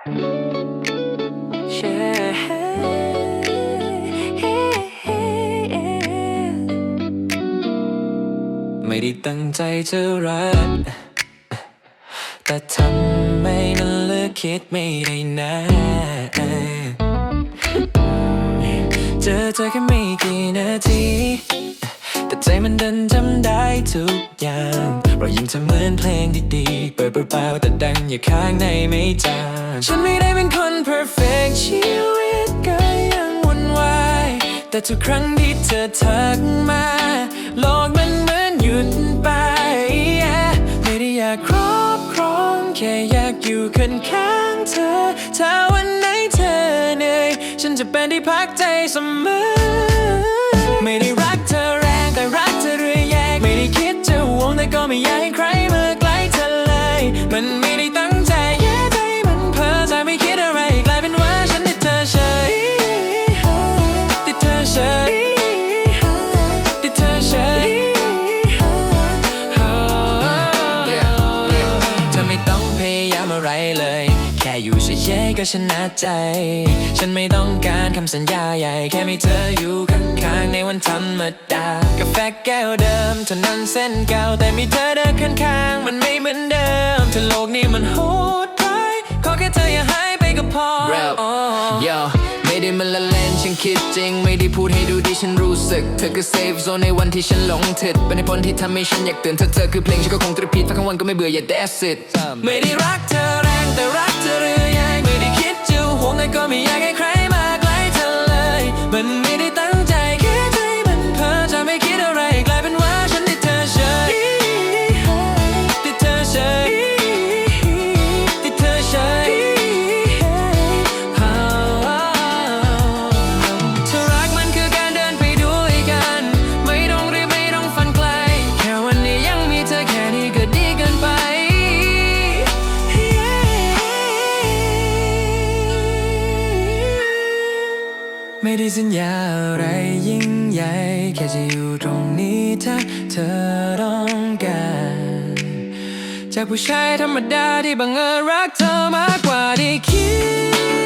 ไม่ได้ตั้งใจจะรัก แต่ทำไม่นั้นเลือกคิดไม่ได้นะเจอเธอแค่ไม่กี่นาที ใจมันดันจำได้ทุกอย่างเรายิ่งทำเหมือนเพลงดีๆ เปิดเบาๆแต่ดังอยู่ข้างในไม่จางฉันไม่ได้เป็นคน perfect ชีวิตก็ยังวุ่นวายแต่ทุกครั้งที่เธอทักมา โลกมันเหมือนหยุดไป yeah ไม่ได้อยากครอบครองแค่อยากอยู่ข้างข้างๆเธอ ถ้าวันไหนเธอเหนื่อยฉันจะเป็นที่พักใจเสมอ ไม่ได้ ไม่อยากให้ใครมาใกล้เธอเลย มันไม่ได้ตั้งใจแย่ใจมันเพ้อใจไม่คิดอะไร กลายเป็นว่าฉันติดเธอเฉย ติดเธอเฉย ติดเธอเฉย เธอไม่ต้องพยายามอะไรเลย แค่อยู่เฉยๆก็ชนะใจ ฉันไม่ต้องการคำสัญญาใหญ่ แค่มีเธออยู่ข้างๆใน วันธรรมดากาแฟแก้วเดิมเท่านั้นเส้นเก่าแต่มีเธอเดินข้างๆมันไม่เหมือนเดิมถ้าโลกนี้มันโหดร้ายขอแค่เธออย่าหายไปก็พอ Rap อ๋อ Yo ไม่ได้มันละเล่นฉันคิดจริง ไม่ได้พูดให้ดูดีฉันรู้สึก เธอคือเซฟโซนในวันที่ฉันหลงทิศเป็นเหตุผลที่ทำให้ฉันอยากตื่นถ้าเธอคือเพลงฉันก็คงจะรีพีทฟังทั้งวันก็ไม่เบื่ออย่า that's it ไม่ได้รักเธอแรงแต่รักเธอเรื่อย ไม่ได้สัญญาอะไรยิ่งใหญ่ แค่จะอยู่ตรงนี้ถ้าเธอต้องการจากผู้ชายธรรมดาที่บังเอิญรักเธอมากกว่าที่คิด